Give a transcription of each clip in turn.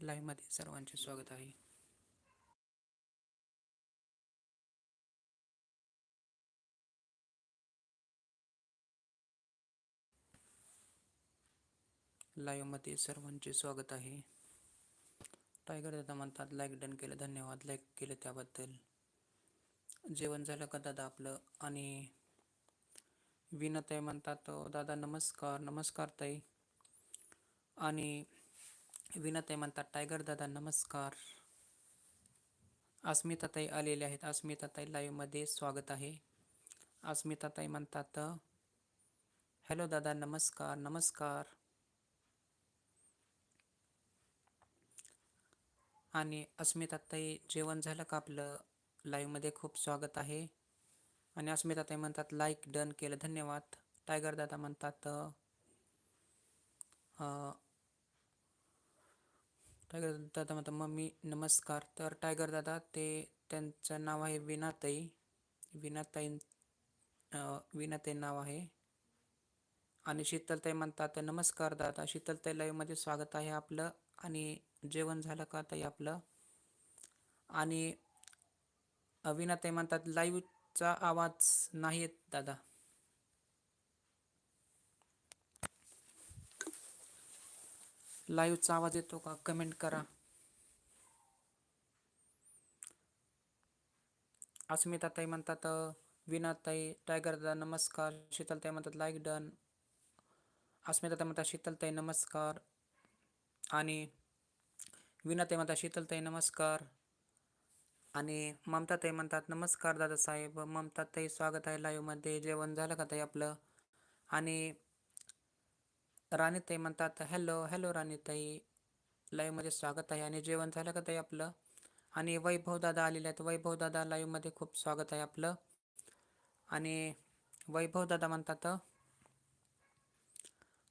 लाईव्हमध्ये सर्वांचे स्वागत आहे. लाईव्हमध्ये सर्वांचे स्वागत आहे. टायगर दादा म्हणतात लाईक डन केलं धन्यवाद. लाईक केलं त्याबद्दल. जेवण झालं का दादा आपलं? आणि विनताई म्हणतात दादा नमस्कार. नमस्कार ताई. आणि विनताई म्हणतात टायगर दादा नमस्कार. अस्मिताताई आलेले आहेत. अस्मिताताई लाईव्हमध्ये स्वागत आहे. अस्मिताताई म्हणतात हॅलो दादा नमस्कार नमस्कार. आणि अस्मिताताई जेवण झालं का आपलं? लाईव्हमध्ये खूप स्वागत आहे. आणि अस्मिताताई म्हणतात लाईक डन केलं धन्यवाद. टायगर दादा म्हणतात टायगर दादा म्हणतात मम्मी नमस्कार. तर टायगर दादा ते त्यांचं नाव आहे विनाताई. विनाताई विनाताई नाव आहे. आणि शीतलताई म्हणतात नमस्कार दादा. शीतलताई लाईव्हमध्ये स्वागत आहे आपलं. आणि जेवण झालं का ताई आपलं? आणि विनाताई म्हणतात लाईव्हचा आवाज नाही येत दादा. लाईव्हचा आवाज येतो का? कमेंट करा. अस्मिताताई म्हणतात विनाताई टायगर दादा नमस्कार. शीतलताई म्हणतात लाईक डन. अस्मिताताई म्हणतात शीतलताई नमस्कार. आणि विनाताई म्हणतात शीतलताई नमस्कार. आणि ममताताई म्हणतात नमस्कार दादासाहेब. ममताताई स्वागत आहे लाईव्हमध्ये जेवण झालं का ताई आपलं? आणि राणीताई म्हणतात हॅलो हॅलो राणीताई. लाईव्हमध्ये म्हणजे स्वागत आहे आणि जेवण झालं का ताई आपलं? आणि वैभव दादा आलेले आहेत. वैभव दादा लाईव्हमध्ये खूप स्वागत आहे आपलं. आणि वैभव दादा म्हणतात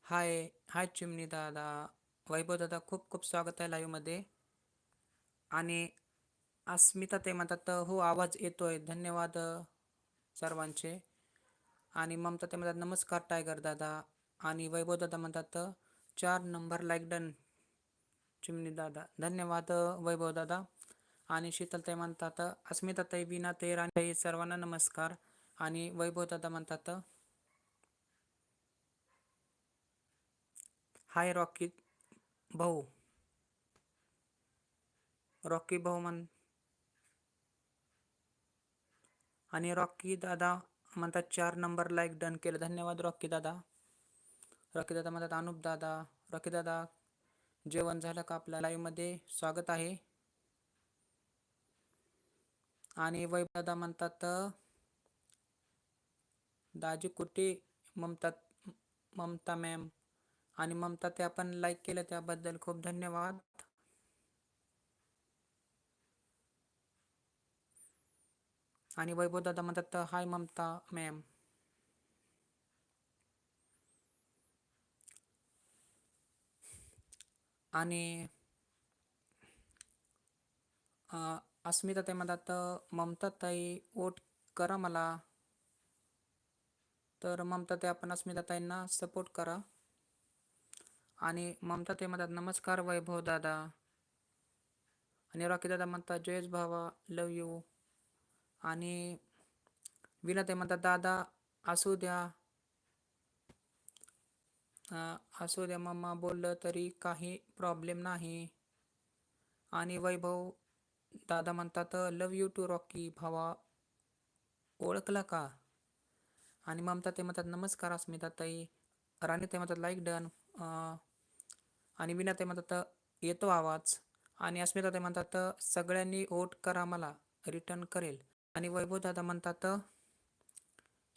हाय हाय चिमणी दादा. वैभव दादा खूप खूप स्वागत आहे लाईव्हमध्ये आणि अस्मिता ते म्हणतात हो आवाज येतोय. धन्यवाद सर्वांचे. आणि ममता ते म्हणतात नमस्कार टायगर दादा. आणि वैभव दादा म्हणतात चार नंबर लाईक डन चिमणी दादा धन्यवाद वैभव दादा. आणि शीतलताई म्हणतात अस्मिताताई विनाताई राणी सर्वांना नमस्कार. आणि वैभव दादा म्हणतात हाय रॉकी भाऊ. रॉकी भाऊ म्हण आणि रॉकी दादा म्हणतात चार नंबर लाईक डन केलं. धन्यवाद रॉकी दादा. रॉकीदादा म्हणतात अनुप दादा रॉकीदादा जेवण झालं का आपल्या लाईव्हमध्ये स्वागत आहे. आणि वैभव दादा म्हणतात दाजी कुठे? ममता ममता मॅम आणि ममता ते आपण लाईक केलं त्याबद्दल खूप धन्यवाद. आणि वैभव दादा म्हणतात हाय ममता मॅम आणि अस्मिता ते म्हणतात ममता ताई वोट करा मला. तर ममता ते आपण अस्मिता ताईंना सपोर्ट करा. आणि ममता ते म्हणतात नमस्कार वैभव दादा. आणि रॉकी दादा म्हणतात जयेश भावा लव यू आणि विना ते म्हणतात दादा असू द्या. असू द्या मम्मा बोललं तरी काही प्रॉब्लेम नाही. आणि वैभव दादा म्हणतात लव यू टू रॉकी भावा. ओळखला का? आणि ममता ते म्हणतात नमस्कार अस्मिता ताई. राणी ते म्हणतात लाईक डन आणि विना ते म्हणतात येतो आवाज. आणि अस्मिता ते म्हणतात सगळ्यांनी वोट करा मला. रिटर्न करेल. आणि वैभव दादा म्हणतात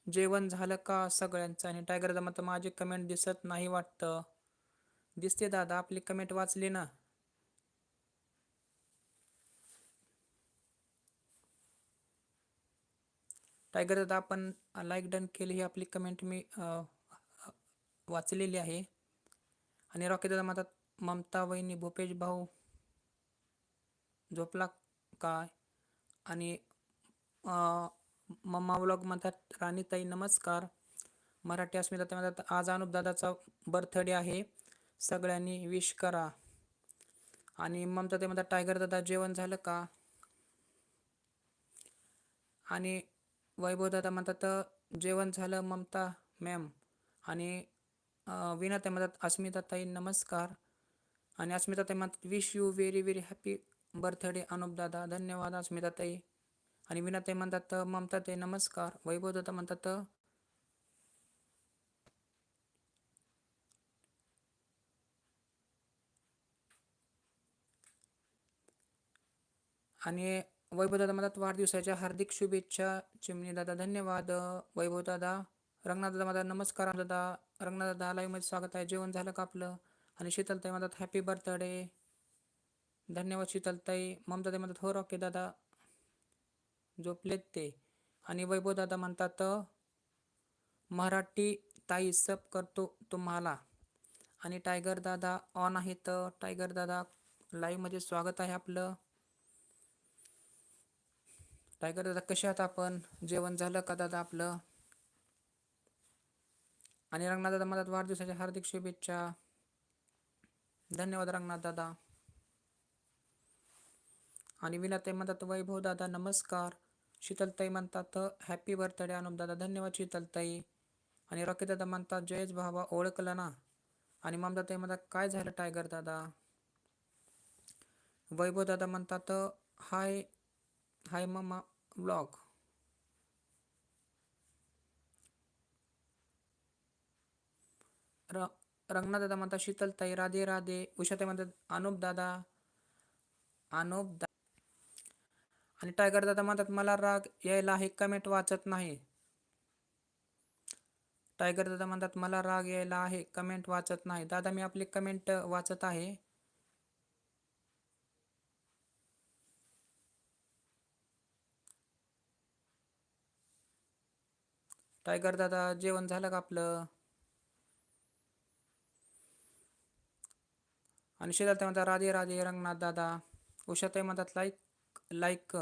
जेवण झालं का सगळ्यांचं? आणि टायगर दादा म्हणतात माझी कमेंट दिसत नाही वाटतं. दिसते दादा आपली कमेंट वाचली ना. टायगर दादा आपण लाईक डन केली ही आपली कमेंट मी वाचलेली आहे. आणि रॉकी दादा म्हणतात ममता वहिनी भूपेश भाऊ झोपला काय? आणि मम्मा व्लॉग म्हणतात राणीताई नमस्कार. मराठी अस्मिता म्हणतात आज अनुप दादाचा बर्थडे आहे. सगळ्यांनी विश करा. आणि ममता ते म्हणतात टायगर दादा जेवण झालं का? आणि वैभव दादा म्हणतात जेवण झालं ममता मॅम आणि विना ते म्हणतात अस्मिता ताई नमस्कार. आणि अस्मिता ताई म्हणतात wish you very very happy birthday Anup दादा. धन्यवाद अस्मिता ताई. आणि विना म्हणतात ममता ते नमस्कार. वैभव दादा म्हणतात आणि वैभवदादा म्हणतात वाढदिवसाच्या हार्दिक शुभेच्छा. चिमणी दादा धन्यवाद. वैभव दादा रंगनाथ दादा माझा नमस्कार दादा. रंगनाथ दादा लाईव्हमध्ये स्वागत आहे. जेवण झालं का आपलं? आणि शीतलताई म्हणतात हॅपी बर्थडे धन्यवाद शीतलताई. ममताताई म्हणतात हो रॉके दादा. झोपलेत ते. आणि वैभव दादा म्हणतात मराठी ताई सब करतो तुम्हाला. आणि टायगर दादा ऑन आहेत टायगर दादा लाईव्हमध्ये स्वागत आहे आपलं. टायगर दादा कसे आहात आपण? जेवण झालं का दादा आपलं? आणि रंगनाथ दादा म्हणतात वाढदिवसाच्या हार्दिक शुभेच्छा. धन्यवाद रंगनाथ दादा. आणि विनाते म्हणतात वैभव दादा नमस्कार. शीतलताई म्हणतात हॅपी बर्थडे अनुप दादा. धन्यवाद शीतलताई. आणि रॉकी दादा म्हणतात जयेश भावा ओळखलं ना? आणि ममदाताई म्हणतात काय झालं टायगर दादा? वैभव दादा म्हणतात हाय हाय मम्मा ब्लॉग र रंगनाथ दादा म्हणतात शीतलताई राधे राधे. उषाताई म्हणतात अनुप दादा. अनुप आणि टायगर दादा म्हणतात मला राग यायला आहे कमेंट वाचत नाही. टायगर दादा म्हणतात मला राग यायला आहे कमेंट वाचत नाही. दादा मी आपली कमेंट वाचत आहे. टायगर दादा जेवण झालं का आपलं? आणि शेजारते म्हणतात राधे राधे रंगनाथ दादा. उषाताई म्हणतात लाईक लाईक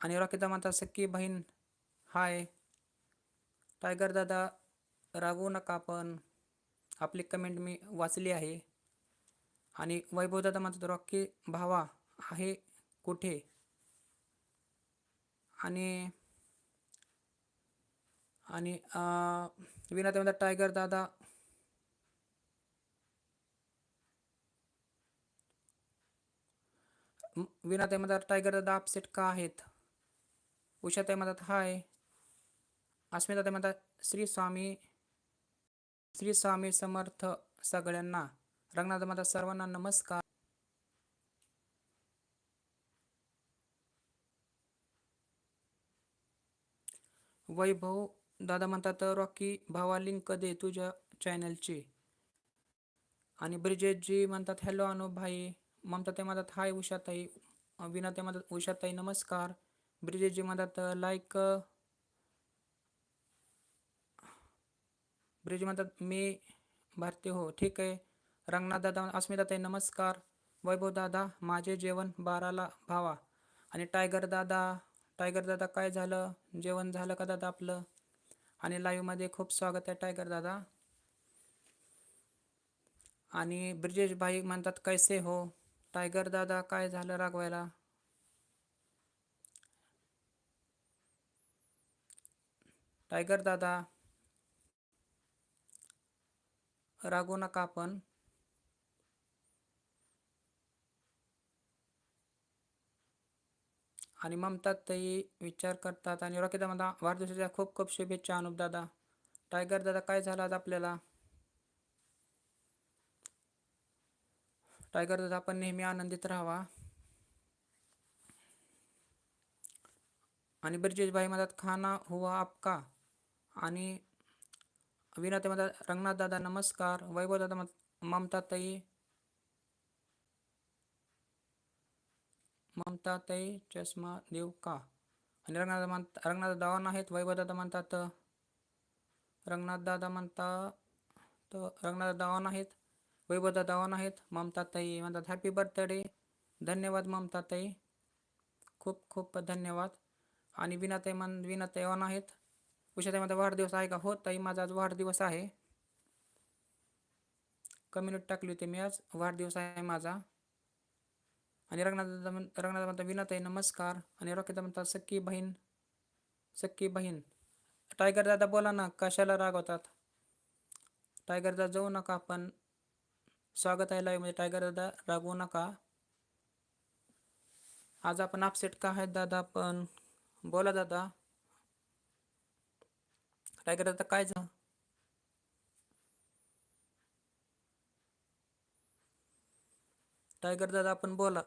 आणि रॉकिता म्हणतात सख्खी बहीण हाय. टायगर दादा रागवू नका आपण आपली कमेंट मी वाचली आहे. आणि वैभव दादा म्हणतात रॉकी भावा आहे कुठे? आणि आणि विनाता म्हणतात टायगर दादा विनाताई मधात टायगर दादा अपसेट का आहेत? उषाताई म्हणतात हाय. अस्मिताताई म्हणतात श्री स्वामी श्री स्वामी समर्थ सगळ्यांना. रंगनाथ म्हणतात सर्वांना नमस्कार. वैभव दादा म्हणतात रॉकी भावा लिंक दे तुझ्या चॅनलची आणि ब्रिजेशजी म्हणतात हॅलो अनुप भाई. ममता ते म्हणतात हाय उषाताई विना ते म्हणतात उषाताई नमस्कार. ब्रिजेशजी म्हणतात लाईक ब्रिज म्हणतात मी भारतीय हो ठीक आहे. रंगनाथ दादा अस्मिताताई नमस्कार. वैभव दादा माझे जेवण बाराला भावा. आणि टायगर दादा टायगर दादा काय झालं? जेवण झालं का दादा आपलं? आणि लाईव्हमध्ये खूप स्वागत आहे टायगर दादा. आणि ब्रिजेश भाई म्हणतात कैसे हो? टायगर दादा काय झालं रागवायला? टायगर दादा रागू नका आपण. आणि ममतात ताई विचार करतात. आणि रॉकी दादा वाढदिवसाच्या खूप खूप शुभेच्छा अनुप दादा. टायगर दादा काय झालं आज आपल्याला? टायगर आपण नेहमी आनंदित राहावा. आणि ब्रिजेश भाई म्हणतात खाना हुआ आपका? आणि विनाते म्हणतात रंगनाथ दादा नमस्कार. वैभव दादा ममता ताई ममता ताई चष्मा देव का? आणि रंगनाथ म्हणत रंगनाथ दादा आहेत. वैभव दादा म्हणतात रंगनाथ दादा म्हणतात रंगनाथ दावान आहेत. वैभव दादा आहेत. ममताताई म्हणतात हॅपी बर्थडे धन्यवाद ममताताई खूप खूप धन्यवाद. आणि विनाताई मन विनाताई ऑन आहेत. उषाताई माझा वाढदिवस आहे का? हो ताई माझा आज वाढदिवस आहे. कम्युनिटी टाकली होती मी आज. वाढदिवस आहे माझा. आणि रंगनाथ रंगनाथ म्हणतात विनाताई नमस्कार. आणि रॉकीदा म्हणतात सक्की बहीण सक्की बहीण. टायगर दादा बोला ना कशाला रागवतात? टायगर दादा जाऊ नका आपण स्वागत आहे लाईव्ह म्हणजे टायगर दादा रागवू नका. आज आपण अपसेट का आहेत दादा पण बोला दादा. टायगर दादा काय झालं? टायगर दादा आपण बोला.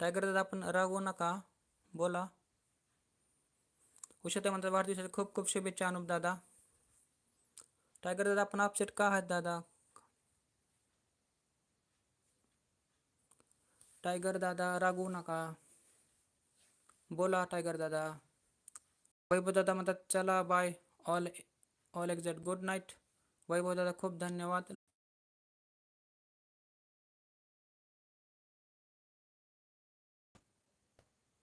टायगर दादा आपण रागवू नका. बोला. उषा म्हणतात वाढदिवसाच्या खूप खूप शुभेच्छा अनुप दादा। टायगर दादा आपण अपसेट का आहात दादा? टायगर दादा रागवू नका बोला टायगर दादा। वैभव दादा म्हणतात चला bye, all all exact good night Vaibhav दादा खूप धन्यवाद।